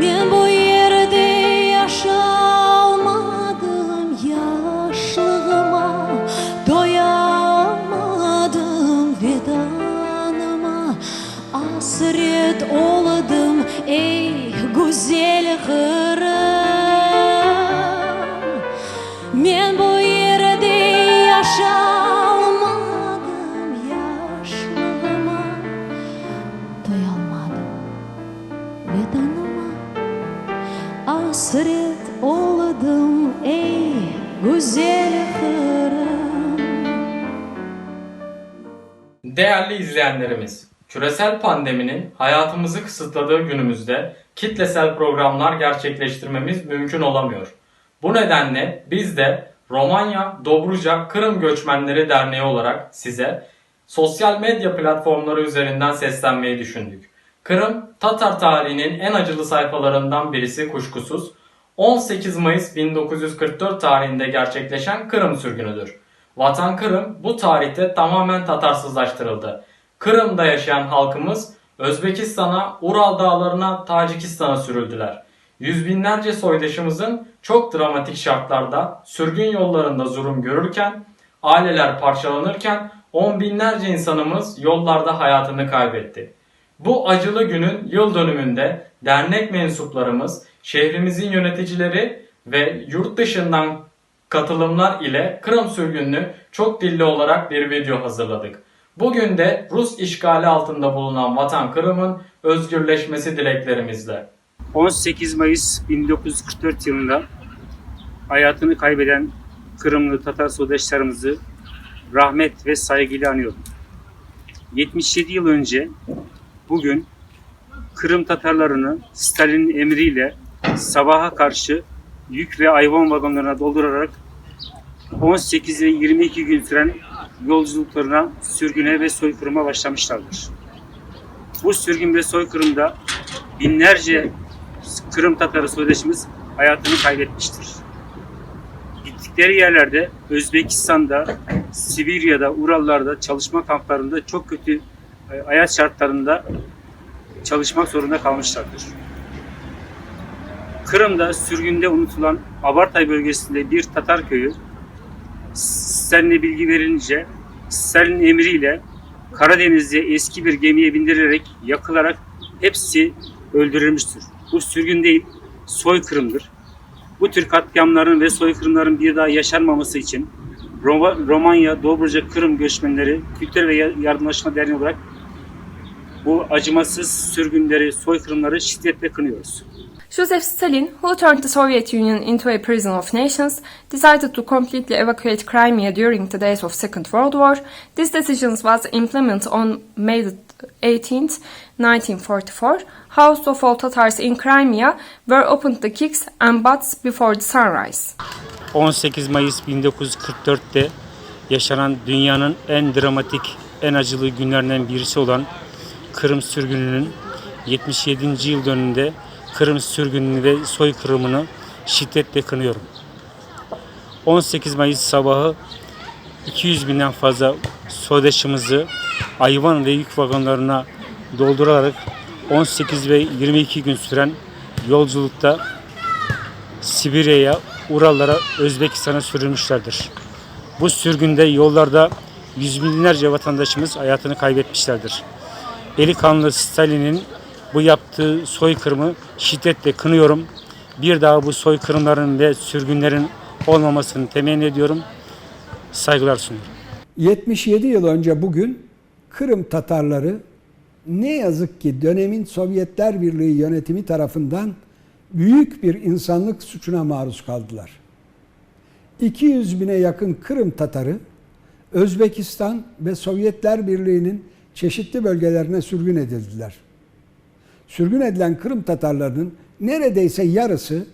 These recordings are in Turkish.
Men bu Hasret oldum ey güzel Kırım Değerli izleyenlerimiz, küresel pandeminin hayatımızı kısıtladığı günümüzde kitlesel programlar gerçekleştirmemiz mümkün olamıyor. Bu nedenle biz de Romanya Dobruca Kırım Göçmenleri Derneği olarak size sosyal medya platformları üzerinden seslenmeyi düşündük. Kırım, Tatar tarihinin en acılı sayfalarından birisi kuşkusuz 18 Mayıs 1944 tarihinde gerçekleşen Kırım sürgünüdür. Vatan Kırım bu tarihte tamamen Tatarsızlaştırıldı. Kırım'da yaşayan halkımız Özbekistan'a, Ural dağlarına, Tacikistan'a sürüldüler. Yüz binlerce soydaşımızın çok dramatik şartlarda sürgün yollarında zulüm görürken, aileler parçalanırken on binlerce insanımız yollarda hayatını kaybetti. Bu acılı günün yıl dönümünde dernek mensuplarımız, şehrimizin yöneticileri ve yurt dışından katılımlar ile Kırım sürgününü çok dilli olarak bir video hazırladık. Bugün de Rus işgali altında bulunan vatan Kırım'ın özgürleşmesi dileklerimizle. 18 Mayıs 1944 yılında hayatını kaybeden Kırımlı Tatar soydaşlarımızı rahmet ve saygıyla anıyorum. 77 yıl önce bugün Kırım Tatarlarını Stalin'in emriyle sabaha karşı yük ve hayvan vagonlarına doldurarak 18 ve 22 gün süren yolculuklarına, sürgüne ve soykırıma başlamışlardır. Bu sürgün ve soykırımda binlerce Kırım Tatarı soydaşımız hayatını kaybetmiştir. Gittikleri yerlerde Özbekistan'da, Sibirya'da, Urallarda, çalışma kamplarında çok kötü hayat şartlarında çalışmak zorunda kalmışlardır. Kırım'da sürgünde unutulan Abartay bölgesinde bir Tatar köyü Stalin'e bilgi verilince Stalin'in emriyle Karadeniz'de eski bir gemiye bindirilerek yakılarak hepsi öldürülmüştür. Bu sürgün değil, soykırımdır. Bu tür katliamların ve soykırımların bir daha yaşanmaması için Roma- Romanya, Dobruca, Kırım göçmenleri Kültür ve Yardımlaşma Derneği olarak bu acımasız sürgünleri, soykırımları şiddetle kınıyoruz. Joseph Stalin, who turned the Soviet Union into a prison of nations, decided to completely evacuate Crimea during the days of Second World War. This decision was implemented on May 18, 1944. House of all Tatars in Crimea were opened the kicks and butts before the sunrise. 18 Mayıs 1944'te yaşanan dünyanın en dramatik, en acılı günlerinden birisi olan Kırım sürgününün 77. yıl dönümünde Kırım sürgününü ve soykırımını şiddetle kınıyorum. 18 Mayıs sabahı 200 binden fazla soydaşımızı hayvan ve yük vagonlarına doldurarak 18 ve 22 gün süren yolculukta Sibirya'ya, Urallara, Özbekistan'a sürülmüşlerdir. Bu sürgünde yollarda yüz binlerce vatandaşımız hayatını kaybetmişlerdir. Eli kanlı Stalin'in bu yaptığı soykırımı şiddetle kınıyorum. Bir daha bu soykırımların ve sürgünlerin olmamasını temenni ediyorum. Saygılar sunuyorum. 77 yıl önce bugün Kırım Tatarları ne yazık ki dönemin Sovyetler Birliği yönetimi tarafından büyük bir insanlık suçuna maruz kaldılar. 200 bine yakın Kırım Tatarı Özbekistan ve Sovyetler Birliği'nin çeşitli bölgelerine sürgün edildiler. Sürgün edilen Kırım Tatarlarının neredeyse yarısı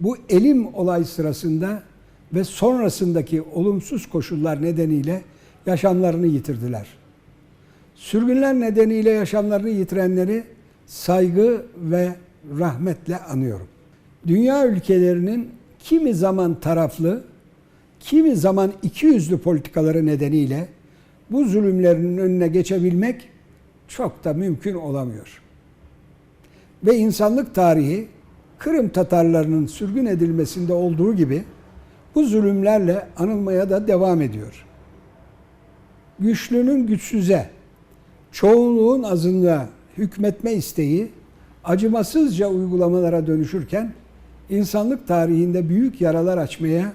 bu elim olay sırasında ve sonrasındaki olumsuz koşullar nedeniyle yaşamlarını yitirdiler. Sürgünler nedeniyle yaşamlarını yitirenleri saygı ve rahmetle anıyorum. Dünya ülkelerinin kimi zaman taraflı, kimi zaman ikiyüzlü politikaları nedeniyle bu zulümlerin önüne geçebilmek çok da mümkün olamıyor. Ve insanlık tarihi Kırım Tatarlarının sürgün edilmesinde olduğu gibi bu zulümlerle anılmaya da devam ediyor. Güçlünün güçsüze, çoğunluğun azınlığa hükmetme isteği acımasızca uygulamalara dönüşürken insanlık tarihinde büyük yaralar açmaya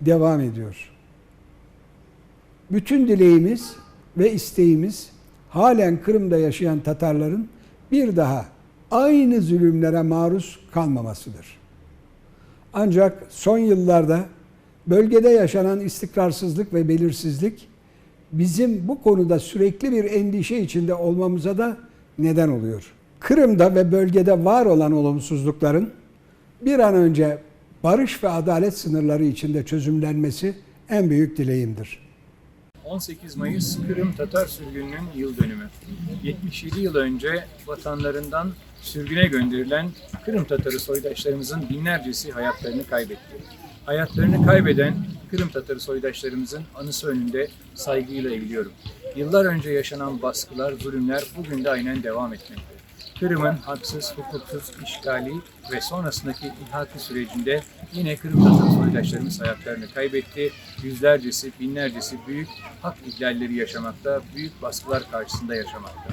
devam ediyor. Bütün dileğimiz ve isteğimiz halen Kırım'da yaşayan Tatarların bir daha aynı zulümlere maruz kalmamasıdır. Ancak son yıllarda bölgede yaşanan istikrarsızlık ve belirsizlik bizim bu konuda sürekli bir endişe içinde olmamıza da neden oluyor. Kırım'da ve bölgede var olan olumsuzlukların bir an önce barış ve adalet sınırları içinde çözümlenmesi en büyük dileğimdir. 18 Mayıs Kırım Tatar sürgününün yıl dönümü. 77 yıl önce vatanlarından sürgüne gönderilen Kırım Tatarı soydaşlarımızın binlercesi hayatlarını kaybetti. Hayatlarını kaybeden Kırım Tatarı soydaşlarımızın anısı önünde saygıyla eğiliyorum. Yıllar önce yaşanan baskılar, zulümler bugün de aynen devam etmekte. Kırım'ın haksız, hukuksuz işgali ve sonrasındaki ilhaki sürecinde yine Kırım Tatar soydaşlarımız hayatlarını kaybetti. Yüzlercesi, binlercesi büyük hak ihlalleri yaşamakta, büyük baskılar karşısında yaşamakta.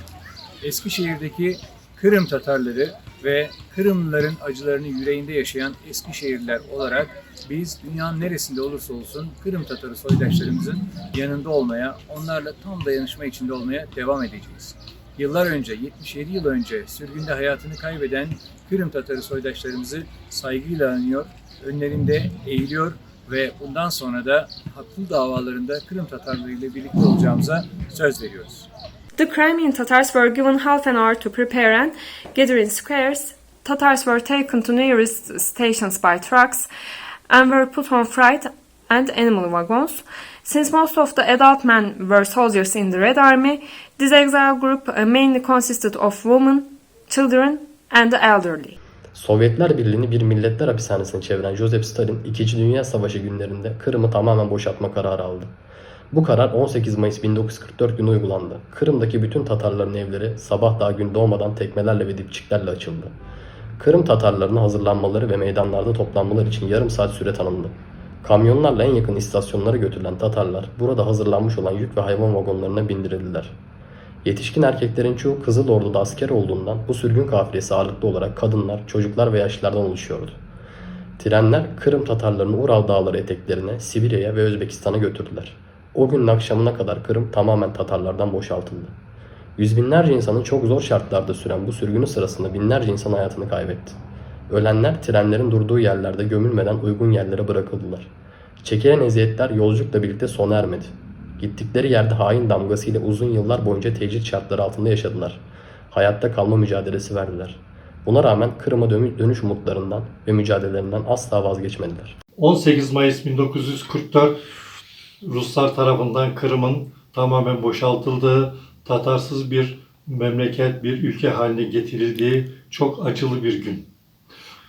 Eskişehir'deki Kırım Tatarları ve Kırımlıların acılarını yüreğinde yaşayan Eskişehirliler olarak biz dünyanın neresinde olursa olsun Kırım Tatarı soydaşlarımızın yanında olmaya, onlarla tam dayanışma içinde olmaya devam edeceğiz. Yıllar önce, 77 yıl önce sürgünde hayatını kaybeden Kırım Tatarı soydaşlarımızı saygıyla anıyor, önlerinde eğiliyor ve bundan sonra da haklı davalarında Kırım Tatarları ile birlikte olacağımıza söz veriyoruz. The Crimean Tatars were given half an hour to prepare and gather in squares. Tatars were taken to nearest stations by trucks and were put on freight and animal wagons. Since most of the adult men were soldiers in the Red Army, this exile group uh, mainly consisted of women, children, and the elderly. Sovyetler Birliği'ni bir milletler hapishanesine çeviren Joseph Stalin 2. Dünya Savaşı günlerinde Kırım'ı tamamen boşaltma kararı aldı. Bu karar 18 Mayıs 1944 günü uygulandı. Kırım'daki bütün Tatarların evleri sabah daha gün doğmadan tekmelerle ve dipçiklerle açıldı. Kırım Tatarlarına hazırlanmaları ve meydanlarda toplanmaları için yarım saat süre tanındı. Kamyonlarla en yakın istasyonlara götürülen Tatarlar burada hazırlanmış olan yük ve hayvan vagonlarına bindirildiler. Yetişkin erkeklerin çoğu Kızıl Ordu'da asker olduğundan bu sürgün kafilesi ağırlıklı olarak kadınlar, çocuklar ve yaşlılardan oluşuyordu. Trenler Kırım Tatarlarını Ural Dağları eteklerine, Sibirya'ya ve Özbekistan'a götürdüler. O günün akşamına kadar Kırım tamamen Tatarlardan boşaltıldı. Yüz binlerce insanın çok zor şartlarda süren bu sürgünü sırasında binlerce insan hayatını kaybetti. Ölenler trenlerin durduğu yerlerde gömülmeden uygun yerlere bırakıldılar. Çekilen eziyetler yolculukla birlikte sona ermedi. Gittikleri yerde hain damgasıyla uzun yıllar boyunca tecrit şartları altında yaşadılar. Hayatta kalma mücadelesi verdiler. Buna rağmen Kırım'a dönü- dönüş umutlarından ve mücadelelerinden asla vazgeçmediler. 18 Mayıs 1944 Ruslar tarafından Kırım'ın tamamen boşaltıldığı, Tatarsız bir memleket, bir ülke haline getirildiği çok acılı bir gün.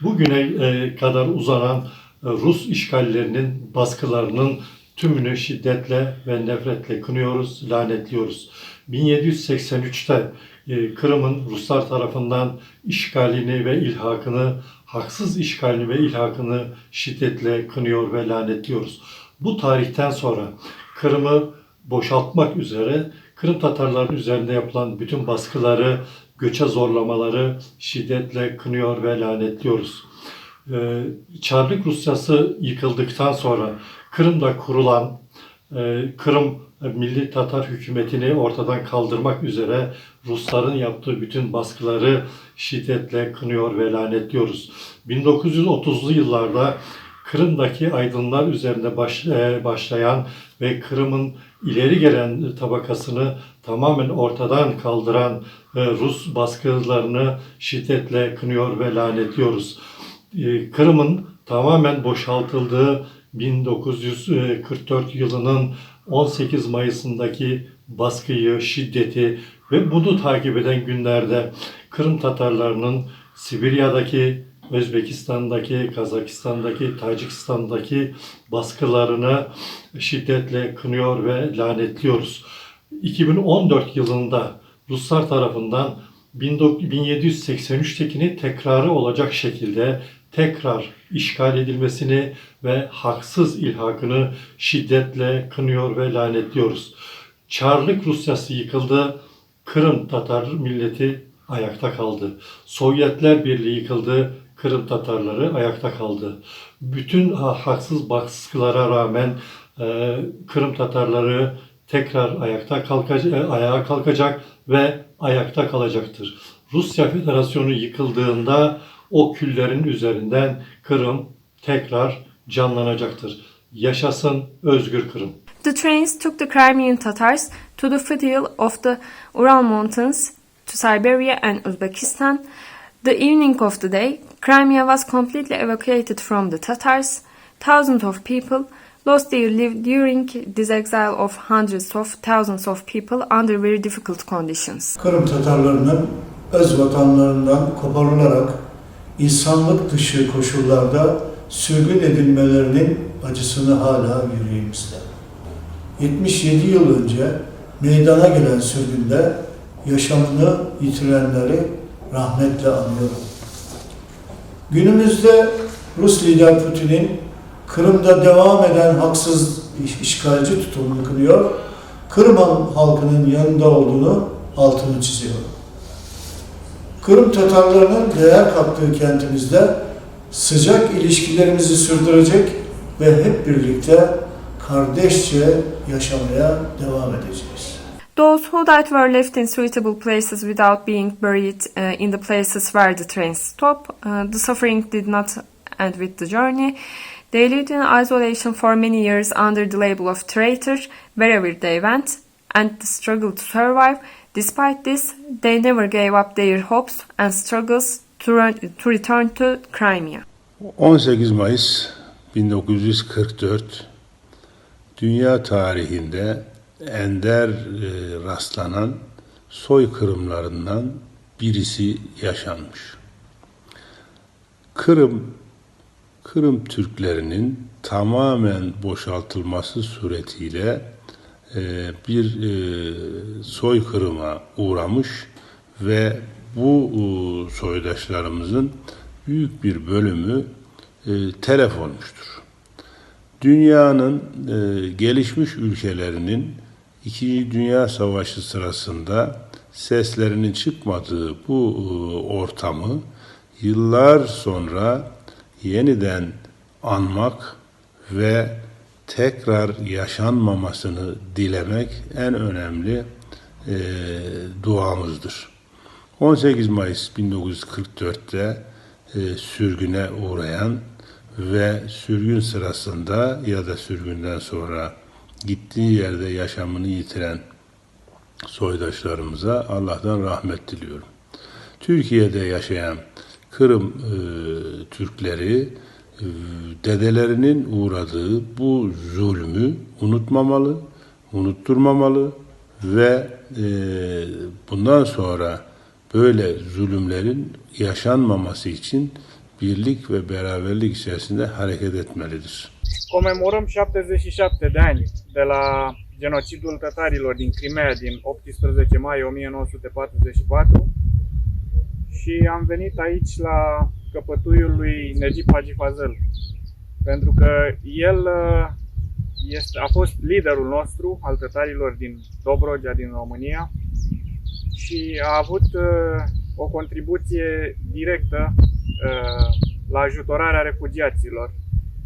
Bugüne e, kadar uzanan e, Rus işgallerinin, baskılarının tümünü şiddetle ve nefretle kınıyoruz, lanetliyoruz. 1783'te e, Kırım'ın Ruslar tarafından işgalini ve ilhakını, haksız işgalini ve ilhakını şiddetle kınıyor ve lanetliyoruz. Bu tarihten sonra Kırım'ı boşaltmak üzere Kırım Tatarların üzerinde yapılan bütün baskıları, göçe zorlamaları şiddetle kınıyor ve lanetliyoruz. Ee, Çarlık Rusyası yıkıldıktan sonra Kırım'da kurulan e, Kırım Milli Tatar hükümetini ortadan kaldırmak üzere Rusların yaptığı bütün baskıları şiddetle kınıyor ve lanetliyoruz. 1930'lu yıllarda Kırım'daki aydınlar üzerinde baş, e, başlayan ve Kırım'ın ileri gelen tabakasını tamamen ortadan kaldıran e, Rus baskılarını şiddetle kınıyor ve lanetliyoruz. E, Kırım'ın tamamen boşaltıldığı 1944 yılının 18 Mayıs'ındaki baskıyı, şiddeti ve bunu takip eden günlerde Kırım Tatarlarının Sibirya'daki, Özbekistan'daki, Kazakistan'daki, Tacikistan'daki baskılarını şiddetle kınıyor ve lanetliyoruz. 2014 yılında Ruslar tarafından 1783'tekini tekrarı olacak şekilde tekrar işgal edilmesini ve haksız ilhakını şiddetle kınıyor ve lanetliyoruz. Çarlık Rusyası yıkıldı, Kırım Tatar milleti ayakta kaldı. Sovyetler Birliği yıkıldı, Kırım Tatarları ayakta kaldı. Bütün ha- haksız baskılara rağmen e, Kırım Tatarları tekrar ayakta kalkacak, ayağa kalkacak ve ayakta kalacaktır. Rusya Federasyonu yıkıldığında o küllerin üzerinden Kırım tekrar canlanacaktır. Yaşasın özgür Kırım. The trains took the Crimean Tatars to the foothills of the Ural Mountains to Siberia and Uzbekistan. The evening of the day, Crimea was completely evacuated from the Tatars. Thousands of people lost their lives during this exile of hundreds of thousands of people under very difficult conditions. Kırım Tatarlarının öz vatanlarından koparılarak insanlık dışı koşullarda sürgün edilmelerinin acısını hala yüreğimizde. 77 yıl önce meydana gelen sürgünde yaşamını yitirenleri rahmetle anıyorum. Günümüzde Rus lider Putin'in Kırım'da devam eden haksız iş- işgalci tutumunu kınıyor, Kırım halkının yanında olduğunu altını çiziyorum. Kırım Tatarlarının değer kattığı kentimizde sıcak ilişkilerimizi sürdürecek ve hep birlikte kardeşçe yaşamaya devam edeceğiz. Those who died were left in suitable places without being buried uh, in the places where the trains stop. Uh, the suffering did not end with the journey. They lived in isolation for many years under the label of traitor wherever they went, and the struggle to survive. Despite this, they never gave up their hopes and struggles to, run, to return to Crimea. 18 Mayıs 1944 dünya tarihinde ender e, rastlanan soykırımlarından birisi yaşanmış. Kırım Kırım Türklerinin tamamen boşaltılması suretiyle e, bir e, soykırıma uğramış ve bu e, soydaşlarımızın büyük bir bölümü e, telef olmuştur. Dünyanın e, gelişmiş ülkelerinin İkinci Dünya Savaşı sırasında seslerinin çıkmadığı bu e, ortamı yıllar sonra yeniden anmak ve tekrar yaşanmamasını dilemek en önemli e, duamızdır. 18 Mayıs 1944'te e, sürgüne uğrayan ve sürgün sırasında ya da sürgünden sonra gittiği yerde yaşamını yitiren soydaşlarımıza Allah'tan rahmet diliyorum. Türkiye'de yaşayan Kırım e, Türkleri e, dedelerinin uğradığı bu zulmü unutmamalı, unutturmamalı ve e, bundan sonra böyle zulümlerin yaşanmaması için birlik ve beraberlik içerisinde hareket etmelidir. comemorăm 77 de ani de la genocidul tătarilor din Crimea din 18 mai 1944 și am venit aici la căpătuiul lui Negip Hagi Fazıl pentru că el uh, este, a fost liderul nostru al tătarilor din Dobrogea, din România și a avut uh, o contribuție directă uh, la ajutorarea refugiaților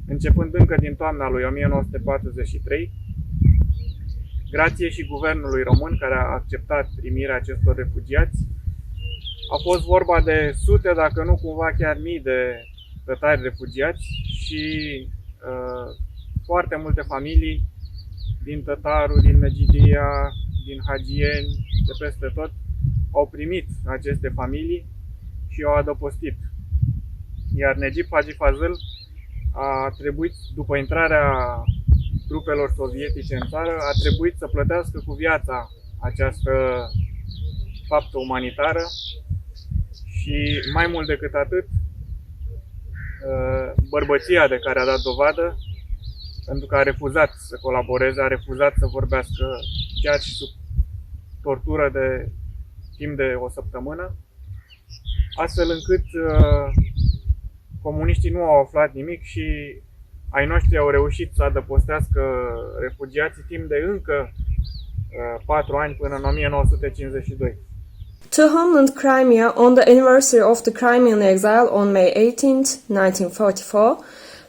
începând încă din toamna lui 1943, grație și guvernului român care a acceptat primirea acestor refugiați. A fost vorba de sute, dacă nu cumva chiar mii de tătari refugiați și uh, foarte multe familii din Tătaru, din Megidia, din Hagieni, de peste tot, au primit aceste familii și au adăpostit. Iar Negip Hagi Fazıl a trebuit, după intrarea trupelor sovietice în țară, a trebuit să plătească cu viața această faptă umanitară și mai mult decât atât, bărbăția de care a dat dovadă, pentru că a refuzat să colaboreze, a refuzat să vorbească chiar și sub tortură de timp de o săptămână, astfel încât uh, comuniștii nu au aflat nimic și ai noștri au reușit să adăpostească refugiații timp de încă uh, 4 ani până în 1952. To Homeland Crimea on the anniversary of the Crimean exile on May 18, 1944,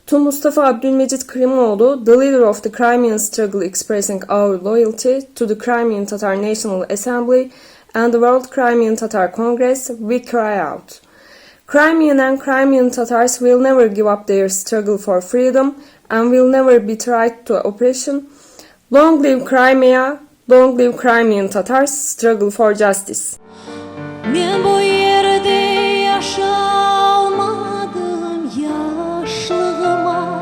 to Mustafa Abdülmecit Krimoğlu, the leader of the Crimean struggle expressing our loyalty to the Crimean Tatar National Assembly and the World Crimean Tatar Congress, we cry out. Crimean and Crimean Tatars will never give up their struggle for freedom and will never be tried to oppression. Long live Crimea, long live Crimean Tatars struggle for justice. Men bu yerde yaşamadım yaşlığıma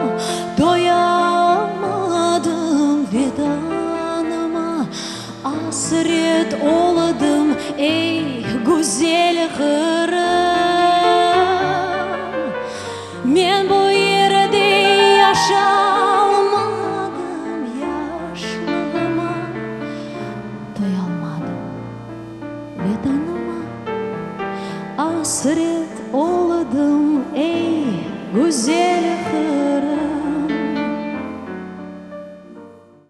Doyamadım vedanıma Hasret oladım ey güzel Kırım